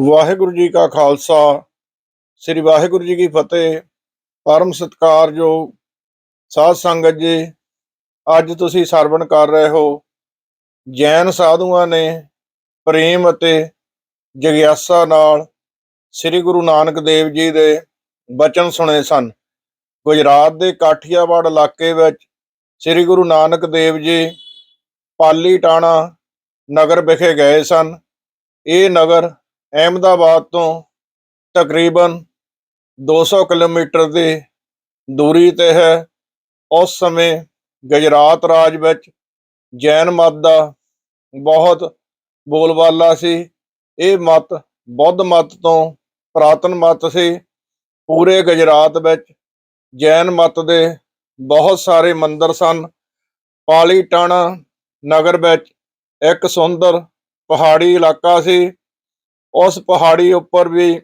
ਵਾਹਿਗੁਰੂ ਜੀ ਕਾ ਖਾਲਸਾ, ਸ੍ਰੀ ਵਾਹਿਗੁਰੂ ਜੀ ਕੀ ਫਤਿਹ। ਪਰਮ ਸਤਿਕਾਰਯੋਗ ਸਾਧ ਸੰਗਤ ਜੀ, ਅੱਜ ਤੁਸੀਂ ਸਰਵਣ ਕਰ ਰਹੇ ਹੋ। ਜੈਨ ਸਾਧੂਆਂ ਨੇ ਪ੍ਰੇਮ ਅਤੇ ਜਗਿਆਸਾ ਨਾਲ ਸ੍ਰੀ ਗੁਰੂ ਨਾਨਕ ਦੇਵ ਜੀ ਦੇ ਬਚਨ ਸੁਣੇ ਸਨ। ਗੁਜਰਾਤ ਦੇ ਕਾਠੀਆਵਾੜ ਇਲਾਕੇ ਵਿੱਚ ਸ੍ਰੀ ਗੁਰੂ ਨਾਨਕ ਦੇਵ ਜੀ ਪਾਲੀ ਟਾਣਾ ਨਗਰ ਵਿਖੇ ਗਏ ਸਨ। ਇਹ ਨਗਰ ਅਹਿਮਦਾਬਾਦ ਤੋਂ ਤਕਰੀਬਨ 200 ਕਿਲੋਮੀਟਰ ਦੀ ਦੂਰੀ ਤੇ ਹੈ। ਉਸ ਸਮੇਂ ਗੁਜਰਾਤ ਰਾਜ ਵਿੱਚ ਜੈਨ ਮਤ ਦਾ ਬਹੁਤ ਬੋਲਬਾਲਾ ਸੀ। ਇਹ ਮਤ ਬੁੱਧ ਮਤ ਤੋਂ ਪ੍ਰਾਤਨ ਮਤ ਸੀ। ਪੂਰੇ ਗੁਜਰਾਤ ਵਿੱਚ ਜੈਨ ਮਤ ਦੇ ਬਹੁਤ ਸਾਰੇ ਮੰਦਰ ਸਨ। ਪਾਲੀ ਟਾਣਾ ਨਗਰ ਵਿੱਚ ਇੱਕ ਸੁੰਦਰ ਪਹਾੜੀ ਇਲਾਕਾ ਸੀ। ਉਸ ਪਹਾੜੀ ਉੱਪਰ ਵੀ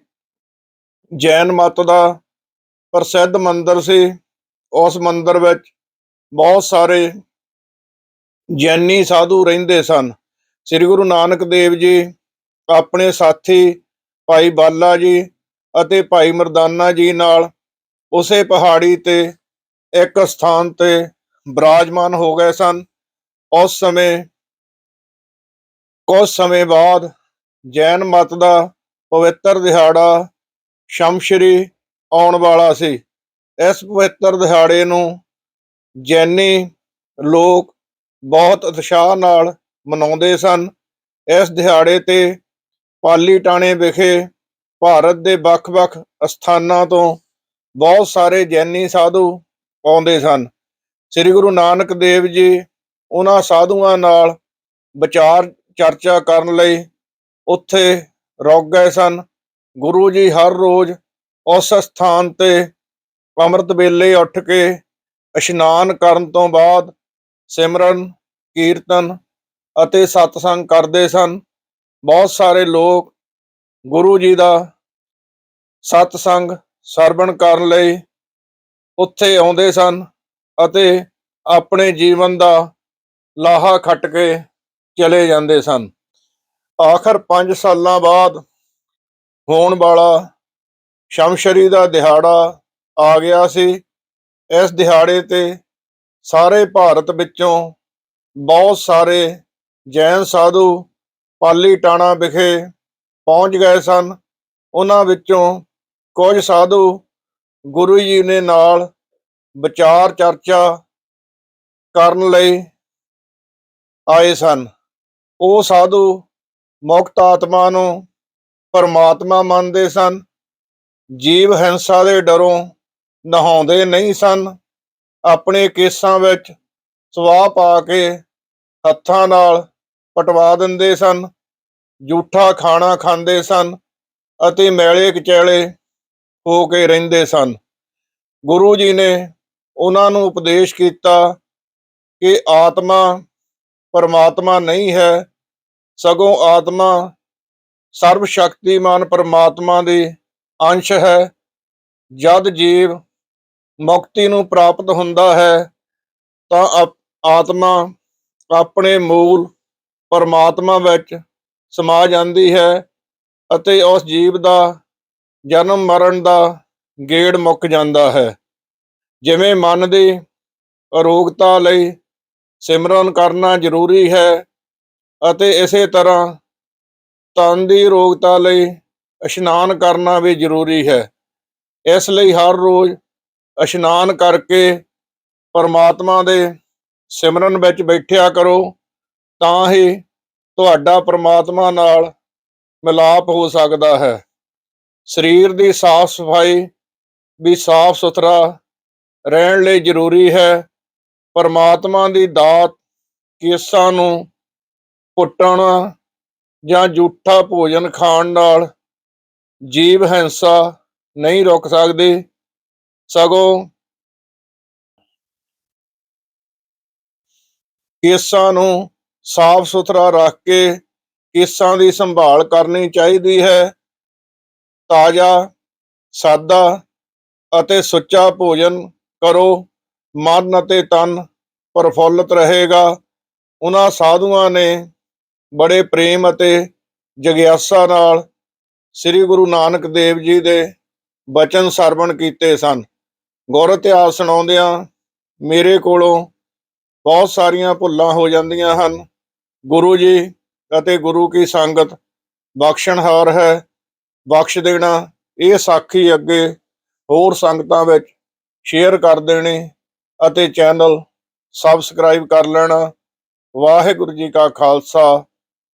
ਜੈਨ ਮਤ ਦਾ ਪ੍ਰਸਿੱਧ ਮੰਦਰ ਸੀ। ਉਸ ਮੰਦਰ ਵਿੱਚ ਬਹੁਤ ਸਾਰੇ ਜੈਨੀ ਸਾਧੂ ਰਹਿੰਦੇ ਸਨ। ਸ੍ਰੀ ਗੁਰੂ ਨਾਨਕ ਦੇਵ ਜੀ, ਆਪਣੇ ਸਾਥੀ ਭਾਈ ਬਾਲਾ ਜੀ ਅਤੇ ਭਾਈ ਮਰਦਾਨਾ ਜੀ ਨਾਲ ਉਸੇ ਪਹਾੜੀ ਤੇ ਇੱਕ ਸਥਾਨ ਤੇ ਬਰਾਜਮਾਨ ਹੋ ਗਏ ਸਨ। ਉਸ ਸਮੇਂ, ਕੁਝ ਸਮੇਂ ਬਾਅਦ ਜੈਨ ਮਤ ਦਾ ਪਵਿੱਤਰ ਦਿਹਾੜਾ ਸ਼ਮਸ਼ਰੀ ਆਉਣ ਵਾਲਾ ਸੀ। ਇਸ ਪਵਿੱਤਰ ਦਿਹਾੜੇ ਨੂੰ ਜੈਨੀ ਲੋਕ ਬਹੁਤ ਉਤਸ਼ਾਹ ਨਾਲ ਮਨਾਉਂਦੇ ਸਨ। ਇਸ ਦਿਹਾੜੇ ਤੇ ਪਾਲੀ ਟਾਣੇ ਵਿਖੇ ਭਾਰਤ ਦੇ ਵੱਖ-ਵੱਖ ਸਥਾਨਾਂ ਤੋਂ ਬਹੁਤ ਸਾਰੇ ਜੈਨੀ ਸਾਧੂ ਆਉਂਦੇ ਸਨ। ਸ੍ਰੀ ਗੁਰੂ ਨਾਨਕ ਦੇਵ ਜੀ ਉਹਨਾਂ ਸਾਧੂਆਂ ਨਾਲ ਵਿਚਾਰ ਚਰਚਾ ਕਰਨ ਲਈ ਉੱਥੇ ਰੁਕ ਗਏ ਸਨ। ਗੁਰੂ ਜੀ ਹਰ ਰੋਜ਼ ਉਸ ਸਥਾਨ ਤੇ ਅੰਮ੍ਰਿਤ ਵੇਲੇ ਉੱਠ ਕੇ ਇਸ਼ਨਾਨ ਕਰਨ ਤੋਂ ਬਾਅਦ ਸਿਮਰਨ, ਕੀਰਤਨ ਅਤੇ ਸਤਸੰਗ ਕਰਦੇ ਸਨ। ਬਹੁਤ ਸਾਰੇ ਲੋਕ ਗੁਰੂ ਜੀ ਦਾ ਸਤਸੰਗ ਸਰਵਣ ਕਰਨ ਲਈ ਉੱਥੇ ਆਉਂਦੇ ਸਨ ਅਤੇ ਆਪਣੇ ਜੀਵਨ ਦਾ ਲਾਹਾ ਖੱਟ ਕੇ ਚਲੇ ਜਾਂਦੇ ਸਨ। ਆਖਰ 5 ਸਾਲਾਂ ਬਾਅਦ ਹੋਣ ਵਾਲਾ ਸ਼ਮਸ਼ਰੀ ਦਾ ਦਿਹਾੜਾ ਆ ਗਿਆ ਸੀ। ਇਸ ਦਿਹਾੜੇ ਤੇ ਸਾਰੇ ਭਾਰਤ ਵਿੱਚੋਂ ਬਹੁਤ ਸਾਰੇ ਜੈਨ ਸਾਧੂ ਪਾਲੀ ਟਾਣਾ ਵਿਖੇ ਪਹੁੰਚ ਗਏ ਸਨ। ਉਹਨਾਂ ਵਿੱਚੋਂ ਕੁਝ ਸਾਧੂ ਗੁਰੂ ਜੀ ਨੇ ਨਾਲ ਵਿਚਾਰ ਚਰਚਾ ਕਰਨ ਲਈ ਆਏ ਸਨ। ਉਹ ਸਾਧੂ ਮੁਕਤ ਆਤਮਾ ਨੂੰ ਪਰਮਾਤਮਾ ਮੰਨਦੇ ਸਨ। ਜੀਵ ਹਿੰਸਾ ਦੇ ਡਰੋਂ ਨਹਾਉਂਦੇ ਨਹੀਂ ਸਨ। ਆਪਣੇ ਕੇਸਾਂ ਵਿੱਚ ਸਵਾਹ ਪਾ ਕੇ ਹੱਥਾਂ ਨਾਲ ਪਟਵਾ ਦਿੰਦੇ ਸਨ। ਝੂਠਾ ਖਾਣਾ ਖਾਂਦੇ ਸਨ ਅਤੇ ਮੈਲੇ ਕਚੈਲੇ ਹੋ ਕੇ ਰਹਿੰਦੇ ਸਨ। ਗੁਰੂ ਜੀ ਨੇ ਉਹਨਾਂ ਨੂੰ ਉਪਦੇਸ਼ ਕੀਤਾ ਕਿ ਆਤਮਾ ਪਰਮਾਤਮਾ ਨਹੀਂ ਹੈ ਸਗੋਂ ਆਤਮਾ ਸਰਵ ਸ਼ਕਤੀਮਾਨ ਪਰਮਾਤਮਾ ਦੀ ਅੰਸ਼ ਹੈ। ਜਦ ਜੀਵ ਮੁਕਤੀ ਨੂੰ ਪ੍ਰਾਪਤ ਹੁੰਦਾ ਹੈ, ਤਾਂ ਆਪ- ਆਤਮਾ ਆਪਣੇ ਮੂਲ ਪਰਮਾਤਮਾ ਵਿੱਚ ਸਮਾ ਜਾਂਦੀ ਹੈ ਅਤੇ ਉਸ ਜੀਵ ਦਾ ਜਨਮ ਮਰਨ ਦਾ ਗੇੜ ਮੁੱਕ ਜਾਂਦਾ ਹੈ। ਜਿਵੇਂ ਮਨ ਦੀ ਅਰੋਗਤਾ ਲਈ ਸਿਮਰਨ ਕਰਨਾ ਜ਼ਰੂਰੀ ਹੈ ਅਤੇ ਇਸੇ ਤਰ੍ਹਾਂ ਤਨ ਦੀ ਰੋਗਤਾ ਲਈ ਇਸ਼ਨਾਨ ਕਰਨਾ ਵੀ ਜ਼ਰੂਰੀ ਹੈ। ਇਸ ਲਈ ਹਰ ਰੋਜ਼ ਇਸ਼ਨਾਨ ਕਰਕੇ ਪਰਮਾਤਮਾ ਦੇ ਸਿਮਰਨ ਵਿੱਚ ਬੈਠਿਆ ਕਰੋ ਤਾਂ ਹੀ ਤੁਹਾਡਾ ਪਰਮਾਤਮਾ ਨਾਲ ਮਿਲਾਪ ਹੋ ਸਕਦਾ ਹੈ। ਸਰੀਰ ਦੀ ਸਾਫ਼ ਸਫ਼ਾਈ ਵੀ ਸਾਫ਼ ਸੁਥਰਾ ਰਹਿਣ ਲਈ ਜ਼ਰੂਰੀ ਹੈ। ਪਰਮਾਤਮਾ ਦੀ ਦਾਤ ਕੇਸਾਂ ਨੂੰ ਕੁੱਟਣਾ ਜਾਂ ਝੂਠਾ ਭੋਜਨ ਖਾਣ ਨਾਲ ਜੀਵ ਹਿੰਸਾ ਨਹੀਂ ਰੋਕ ਸਕਦੀ। ਸਗੋਂ ਕੇਸਾਂ ਨੂੰ ਸਾਫ਼ ਸੁਥਰਾ ਰੱਖ ਕੇ ਕੇਸਾਂ ਦੀ ਸੰਭਾਲ ਕਰਨੀ ਚਾਹੀਦੀ ਹੈ। ਤਾਜ਼ਾ, ਸਾਦਾ ਅਤੇ ਸੁੱਚਾ ਭੋਜਨ ਕਰੋ। ਮਨ ਅਤੇ ਤਨ ਪ੍ਰਫੁੱਲਤ ਰਹੇਗਾ। ਉਹਨਾਂ ਸਾਧੂਆਂ ਨੇ ਬੜੇ ਪ੍ਰੇਮ ਅਤੇ ਜਗਿਆਸਾ ਨਾਲ ਸ੍ਰੀ ਗੁਰੂ ਨਾਨਕ ਦੇਵ ਜੀ ਦੇ ਬਚਨ ਸਰਵਣ ਕੀਤੇ ਸਨ। ਗੁਰ ਇਤਿਹਾਸ ਸੁਣਾਉਂਦਿਆਂ ਮੇਰੇ ਕੋਲੋਂ ਬਹੁਤ ਸਾਰੀਆਂ ਭੁੱਲਾਂ ਹੋ ਜਾਂਦੀਆਂ ਹਨ। ਗੁਰੂ ਜੀ ਅਤੇ ਗੁਰੂ ਕੀ ਸੰਗਤ ਬਖਸ਼ਣਹਾਰ ਹੈ। ਬਖਸ਼ ਦੇਣਾ ਇਹ ਸਾਖੀ ਅੱਗੇ ਹੋਰ ਸੰਗਤਾਂ ਵਿੱਚ ਸ਼ੇਅਰ ਕਰ ਦੇਣੀ ਅਤੇ ਚੈਨਲ ਸਬਸਕ੍ਰਾਈਬ ਕਰ ਲੈਣਾ। ਵਾਹਿਗੁਰੂ ਜੀ ਕਾ ਖਾਲਸਾ।